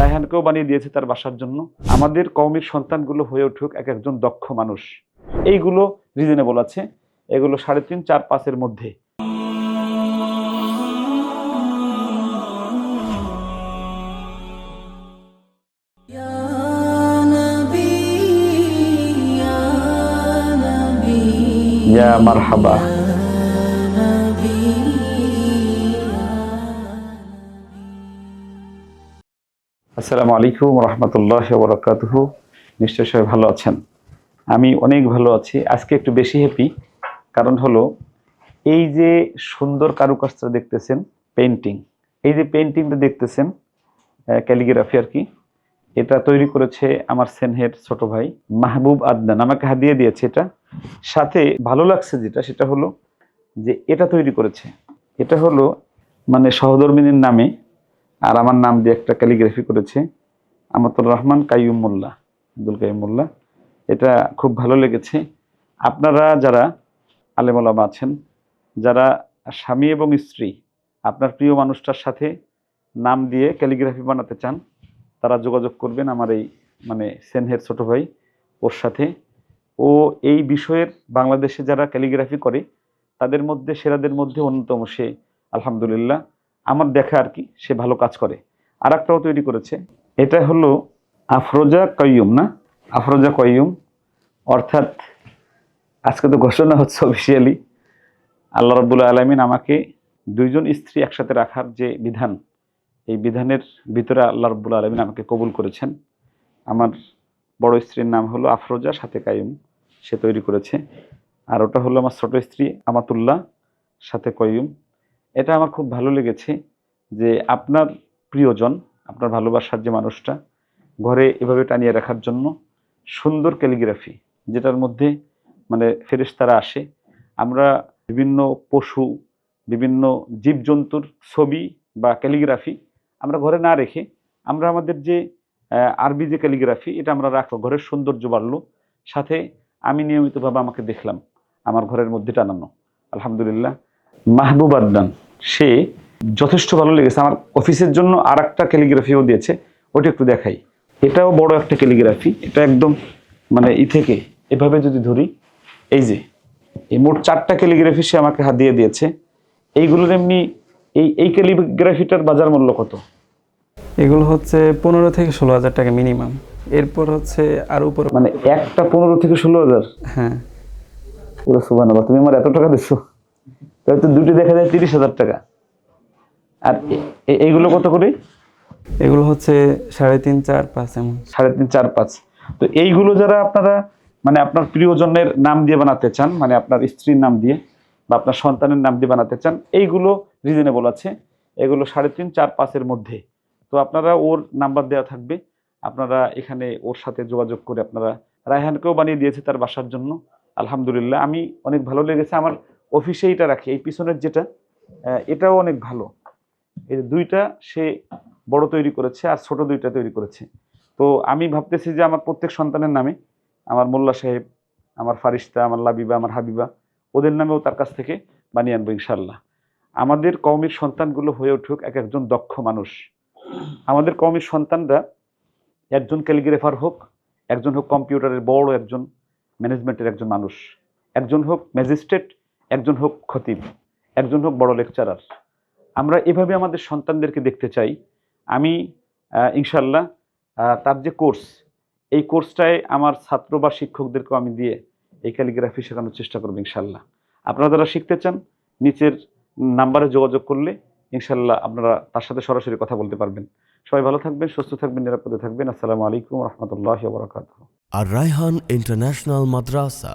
রায়হানকেও বানিয়ে দিয়েছে তার বাসার জন্য। আমাদের কৌমিক সন্তানগুলো হয়ে উঠুক এক একজন দক্ষ মানুষ। এইগুলো রিজনেবল আছে। এগুলো সাড়ে তিন চার পাঁচের মধ্যে। ইয়া মারহাবা। আসসালামু আলাইকুম রহমতুল্লাহ বরকাতুহ। নিশ্চয় সবাই ভালো আছেন? আমি অনেক ভালো আছি। আজকে একটু বেশি হ্যাপি কারণ হলো এই যে সুন্দর কারুকাজটা দেখতেছেন পেন্টিং এই যে পেন্টিংটা দেখতেছেন ক্যালিগ্রাফি আর কি, এটা তৈরি করেছে আমার সেনহের ছোট ভাই মাহবুব আদনান। আমাকে হাদিয়ে দিয়েছে এটা। সাথে ভালো লাগছে যেটা, সেটা হলো যে এটা তৈরি করেছে। এটা হলো মানে সহধর্মিনীর নামে আর আমার নাম দিয়ে একটা ক্যালিগ্রাফি করেছে আমাতুর রহমান কাইয়ুম মোল্লা, আব্দুল কাইয়ুম মোল্লা। এটা খুব ভালো লেগেছে। আপনারা যারা আলেমলামা আছেন, যারা স্বামী এবং স্ত্রী, আপনার প্রিয় মানুষটার সাথে নাম দিয়ে ক্যালিগ্রাফি বানাতে চান, তারা যোগাযোগ করবেন আমার এই মানে সেনহের ছোট ভাই ওর সাথে। ও এই বিষয়ের বাংলাদেশে যারা ক্যালিগ্রাফি করে, তাদের মধ্যে, সেরাদের মধ্যে অন্যতম সে, আলহামদুলিল্লাহ। আমার দেখা আর কি সে ভালো কাজ করে। আর একটাও তৈরি করেছে। এটা হলো আফরোজা কয়ুম না? আফরোজা কয়ুম অর্থাৎ আজকে তো ঘোষণা হচ্ছে অফিসিয়ালি আল্লাহ রব্বুল আলমিন আমাকে দুইজন স্ত্রী একসাথে রাখার যে বিধান, এই বিধানের ভিতরে আল্লাহ রব্বুল আলমিন আমাকে কবুল করেছেন। আমার বড় স্ত্রীর নাম হলো আফরোজা, সাথে কায়ুম সে তৈরি করেছে। আর ওটা হলো আমার ছোট স্ত্রী আমাতুল্লাহ, সাথে কয়ুম এটা আমার খুব ভালো লেগেছে যে আপনার প্রিয়জন, আপনার ভালোবাসার যে মানুষটা, ঘরে এভাবে টানিয়ে রাখার জন্য সুন্দর ক্যালিগ্রাফি, যেটার মধ্যে মানে ফেরেশতারা আসে। আমরা বিভিন্ন পশু, বিভিন্ন জীবজন্তুর ছবি বা ক্যালিগ্রাফি আমরা ঘরে না রেখে, আমরা আমাদের যে আরবি যে ক্যালিগ্রাফি, এটা আমরা রাখব। ঘরের সৌন্দর্য বাড়লো। সাথে আমি নিয়মিতভাবে আমাকে দেখলাম আমার ঘরের মধ্যে টানানো। আলহামদুলিল্লাহ। মাহবুব আদনান। সে যথেষ্ট ভালো লেগেছে। আমার অফিসের জন্য আর একটা ক্যালিগ্রাফিও দিয়েছে ওটা একটু দেখাই। এটাও বড় একটা ক্যালিগ্রাফি এটা একদম মানে ই থেকে এভাবে যদি ধরি এই যে এই মোট চারটা ক্যালিগ্রাফি সে আমাকে হাত দিয়ে দিয়েছে। এইগুলোর এমনি এই এই ক্যালিগ্রাফিটার বাজার মূল্য কত? এগুলো হচ্ছে পনেরো থেকে ষোলো হাজার টাকা মিনিমাম এরপর হচ্ছে আর উপর মানে একটা পনেরো থেকে ষোলো হাজার? হ্যাঁ। পুরো সুবান তুমি আমার এত টাকা দিচ্ছ তাহলে তো দুটি দেখা যায় তিরিশ হাজার টাকা। আর এইগুলো কত করে? এগুলো হচ্ছে সাড়ে তিন চার পাঁচ এমন। সাড়ে তিন চার পাঁচ। তো এইগুলো যারা আপনারা মানে আপনার প্রিয়জনের নাম দিয়ে বানাতে চান মানে আপনার স্ত্রীর নাম দিয়ে বা আপনার সন্তানের নাম দিয়ে বানাতে চান এইগুলো রিজনেবল আছে। এগুলো সাড়ে তিন চার পাঁচের মধ্যে। তো আপনারা ওর নাম্বার দেওয়া থাকবে। আপনারা এখানে ওর সাথে যোগাযোগ করে আপনারা রায়হানকেও বানিয়ে দিয়েছে তার বাসার জন্য। আলহামদুলিল্লাহ। আমি অনেক ভালো লেগেছে। আমার অফিসে এটা রাখি, এই পিছনের যেটা এটাও অনেক ভালো। এই দুইটা সে বড় তৈরি করেছে আর ছোট দুইটা তৈরি করেছে। তো আমি ভাবতেছি যে আমার প্রত্যেক সন্তানের নামে, আমার মোল্লা সাহেব, আমার ফারিস্তা, আমার লাবিবা, আমার হাবিবা, ওদের নামেও তার কাছ থেকে বানিয়ে আনব ইনশাল্লাহ আমাদের কওমির সন্তানগুলো হয়ে উঠুক এক একজন দক্ষ মানুষ। আমাদের কওমির সন্তানরা একজন ক্যালিগ্রাফার হোক, একজন হোক কম্পিউটারের বড় একজন ম্যানেজমেন্টের একজন মানুষ, একজন হোক ম্যাজিস্ট্রেট একজন হোক খতিব, একজন হোক বড় লেকচারার আমরা এভাবে আমাদের সন্তানদেরকে দেখতে চাই। আমি ইনশাল্লাহ তার যে কোর্স এই কোর্সটায় আমার ছাত্র বা শিক্ষকদেরকেও আমি দিয়ে এই ক্যালিগ্রাফি শেখানোর চেষ্টা করব ইনশাল্লাহ আপনারা যারা শিখতে চান, নিচের নাম্বারে যোগাযোগ করলে ইনশাল্লাহ আপনারা তার সাথে সরাসরি কথা বলতে পারবেন। সবাই ভালো থাকবেন, সুস্থ থাকবেন, নিরাপদে থাকবেন। আসসালামু আলাইকুম রহমতুল্লাহ আর রায়হান ইন্টারন্যাশনাল মাদ্রাসা।